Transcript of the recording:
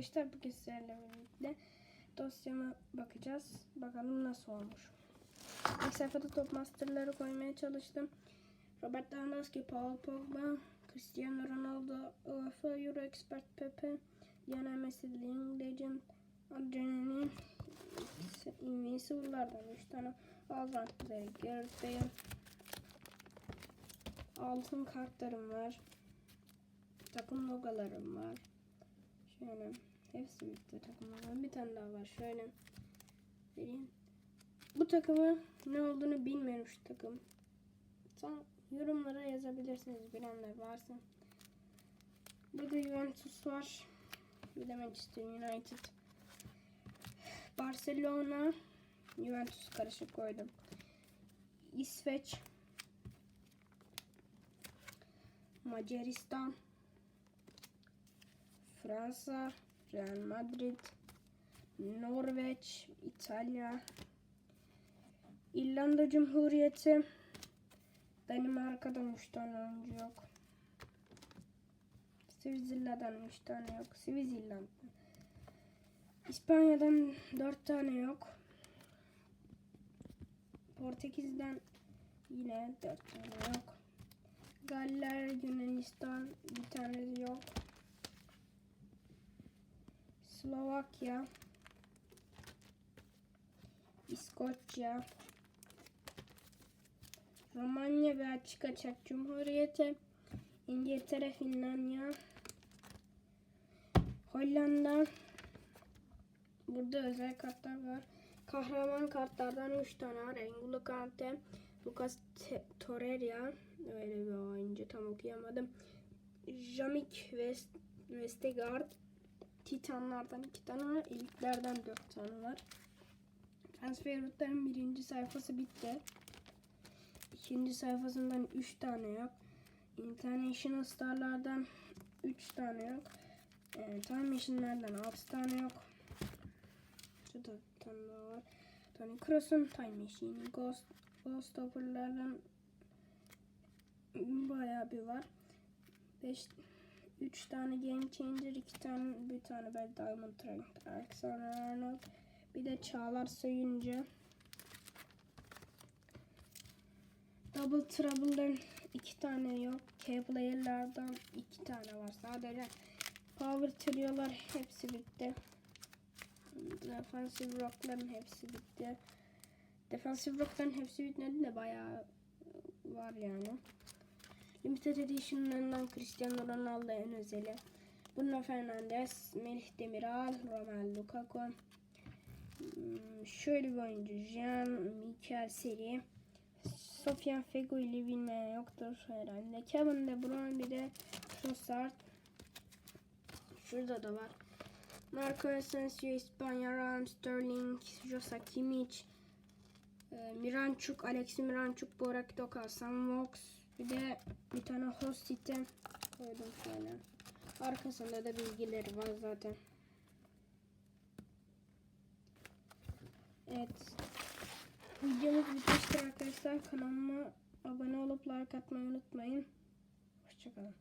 Arkadaşlar bugün sizlerle birlikte dosyama bakacağız. Bakalım nasıl olmuş. İlk sayfada top masterları koymaya çalıştım. Robert Lewandowski, Paul Pogba, Cristiano Ronaldo, UEFA Euro Expert Pepe, Lionel Messi, Living Legend, Adrenalin, Invincible'lardan 3 tane Alzheimer'de Gareth Bale, altın kartlarım var. Takım logolarım var. Şöyle hepsi bitti takımlar. Bir tane daha var. Şöyle vereyim. Bu takımı ne olduğunu bilmiyorum şu takım. Tam yorumlara yazabilirsiniz bilenler varsa. Burada Juventus var. Bir de Manchester United. Barcelona. Juventus karışık koydum. İsveç. Macaristan. Fransa, Real Madrid, Norveç, İtalya, İrlanda Cumhuriyeti, Danimarka'dan 3 tane oyuncu yok. Svizzerland'dan 3 tane yok. Switzerland. İspanya'dan 4 tane yok. Portekiz'den yine 4 tane yok. Galler, Yunanistan bir tane yok. Slovakya, İskoçya, Romanya, Belçika, Çek Cumhuriyeti, İngiltere, Finlandiya, Hollanda. Burada özel kartlar var. Kahraman kartlardan 3 tane var. N'Golo Kante, Lucas Torreira, öyle bir oyuncu tam okuyamadım. Jamik West, Vestergaard, Titanlardan iki tane var. İlklerden dört tane var. Transfer Root'ların birinci sayfası bitti. İkinci sayfasından üç tane yok. International Star'lardan üç tane yok. E, Time Machine'lerden altı tane yok. Şurada bir tane daha var. Tony Cross'un Time Machine, Ghost, Ghost Hopper'lardan bayağı bir var. 5 3 tane Game Changer, 2 tane bir tane böyle Diamond Rank, Alexander Arnold, bir de Çağlar Sayıncı. Double Trouble'dan 2 tane yok. K-Player'lardan 2 tane var sadece. Power Trio'lar hepsi bitti. Defensive Rock'ların hepsi bitti. Defensive Rock'ların hepsi bitmedi de bayağı var yani. Limited Edition'larından Cristiano Ronaldo en özeli. Bruno Fernandes, Melih Demiral, Romelu Lukaku. Hmm, Şöyle bir oyuncu. Jean Michael Seri. Sofyan Fego ile bilmeyen yoktur herhalde. Kevin De Bruyne bir de Trossard. Şurada da var. Marco Asensio, İspanya, Raheem Sterling, Josa Kimmich, e, Miranchuk, Alex Miranchuk, Borak Doka, Sam Vox, bir de bir tane Hostit'e koydum şöyle. Arkasında da bilgileri var zaten. Evet. Videomuz bitmiştir arkadaşlar. Kanalıma abone olup like atmayı unutmayın. Hoşçakalın.